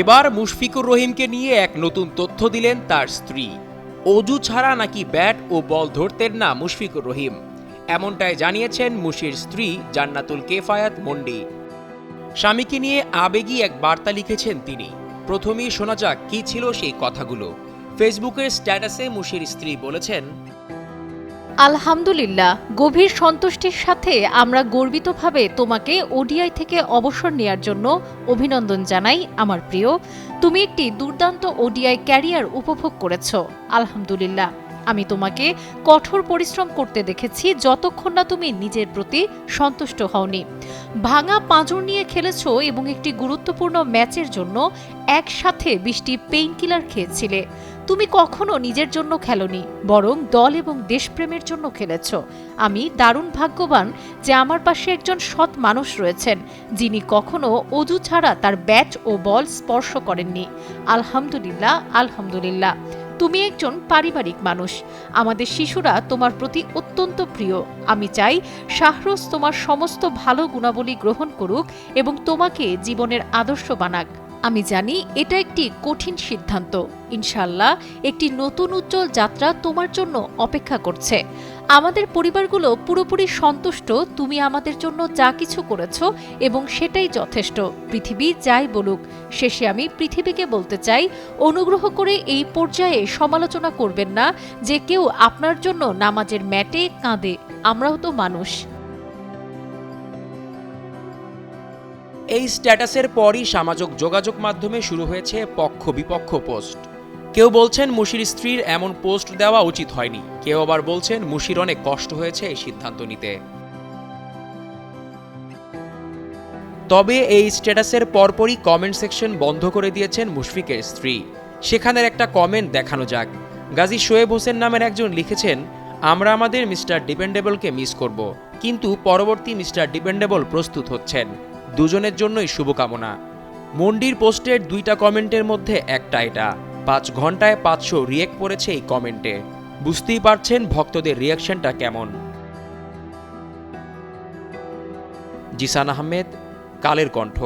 এবার মুশফিকুর রহিমকে নিয়ে এক নতুন তথ্য দিলেন তার স্ত্রী। অজু ছাড়া নাকি ব্যাট ও বল ধরতেন না মুশফিকুর রহিম। এমনটাই জানিয়েছেন মুশির স্ত্রী জান্নাতুল কেফায়াত মন্ডি স্বামীকে নিয়ে আবেগী এক বার্তা লিখেছেন তিনি। প্রথমেই শোনা যাক কী ছিল সেই কথাগুলো। ফেসবুকের স্ট্যাটাসে মুশির স্ত্রী বলেছেন আলহামদুলিল্লাহ, গভীর সন্তুষ্টির সাথে আমরা গর্বিতভাবে তোমাকে ওডিআই থেকে অবসর নেয়ার জন্য অভিনন্দন জানাই, আমার প্রিয়। তুমি একটি দুর্দান্ত ওডিআই ক্যারিয়ার উপভোগ করেছ, আলহামদুলিল্লাহ। আমি তোমাকে কঠোর পরিশ্রম করতে দেখেছি, যতক্ষণ না তুমি নিজের প্রতি সন্তুষ্ট হওনি। ভাঙা পাঁজর নিয়ে খেলেছ এবং একটি গুরুত্বপূর্ণ ম্যাচের জন্য একসাথে বৃষ্টি পেইনকিলার খেয়েছিলে। তুমি কখনো নিজের জন্য খেলোনি, বরং দল এবং দেশপ্রেমের জন্য খেলেছ। আমি দারুণ ভাগ্যবান যে আমার পাশে একজন সৎ মানুষ রয়েছেন, যিনি কখনো অজু ছাড়া তার ব্যাট ও বল স্পর্শ করেননি। আলহামদুলিল্লাহ আলহামদুলিল্লাহ। তুমি একজন পারিবারিক মানুষ। আমাদের শিশুরা তোমার প্রতি অত্যন্ত প্রিয়। আমি চাই শাহরুজ তোমার সমস্ত ভালো গুণাবলী গ্রহণ করুক এবং তোমাকে জীবনের আদর্শ বানাক। আমি জানি এটা একটি কঠিন সিদ্ধান্ত। ইনশাল্লাহ একটি নতুন উজ্জ্বল যাত্রা তোমার জন্য অপেক্ষা করছে। আমাদের পরিবারগুলো পুরোপুরি সন্তুষ্ট, তুমি আমাদের জন্য যা কিছু করেছ এবং সেটাই যথেষ্ট। পৃথিবী যাই বলুক, শেষে আমি পৃথিবীকে বলতে চাই, অনুগ্রহ করে এই পর্যায়ে সমালোচনা করবেন না যে কেউ আপনার জন্য নামাজের ম্যাটে কাঁদে। আমরাও তো মানুষ। এই স্ট্যাটাসের পরই সামাজিক যোগাযোগ মাধ্যমে শুরু হয়েছে পক্ষ বিপক্ষ পোস্ট। কেউ বলছেন মুশির স্ত্রীর এমন পোস্ট দেওয়া উচিত হয়নি। কেউ আবার বলছেন মুশির অনেক কষ্ট হয়েছে এই সিদ্ধান্ত নিতে। তবে এই স্ট্যাটাসের পরপরই কমেন্ট সেকশন বন্ধ করে দিয়েছেন মুশফিকের স্ত্রী। সেখানের একটা কমেন্ট দেখানো যাক। গাজী শোয়েব হোসেন নামের একজন লিখেছেন, আমরা আমাদের মিস্টার ডিপেন্ডেবলকে মিস করব, কিন্তু পরবর্তী মিস্টার ডিপেন্ডেবল প্রস্তুত হচ্ছেন। দুজনের জন্যই শুভকামনা। মন্ডির পোস্টের দুইটা কমেন্টের মধ্যে একটা এটা। পাঁচ ঘন্টায় পাঁচশো রিয়েক্ট পড়েছে এই কমেন্টে বুঝতেই পারছেন ভক্তদের রিয়াকশনটা কেমন। জিসান আহমেদ, কালের কণ্ঠ।